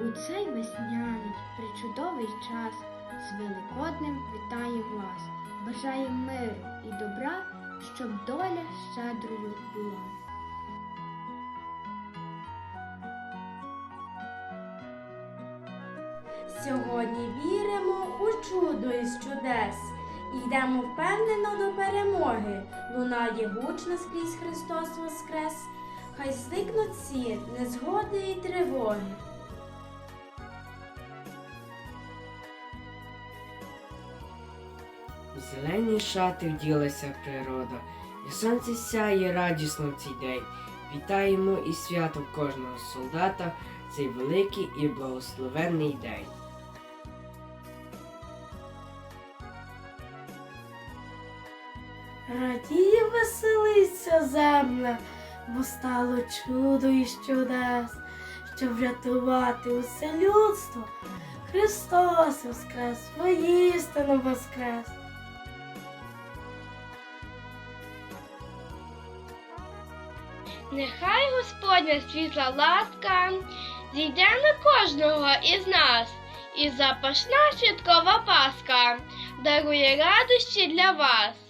У цей весняний причудовий час з Великоднем вітаємо вас, бажаємо миру і добра, щоб доля щедрою була. Сьогодні віримо у чудо із чудес. Йдемо впевнено до перемоги. Лунає гучно скрізь Христос Воскрес. Хай зникнуть всі незгоди і тривоги. У шати вділася природа, і сонце сяє радісно в цей день. Вітаємо і свято кожного солдата цей великий і благословенний день. Радіє веселиться земля, бо стало чудо із чудес, щоб врятувати усе людство. Христос воскрес, воістину воскрес. Нехай Господня світла ласка зійде на кожного із нас, і запашна святкова паска дарує радощі для вас.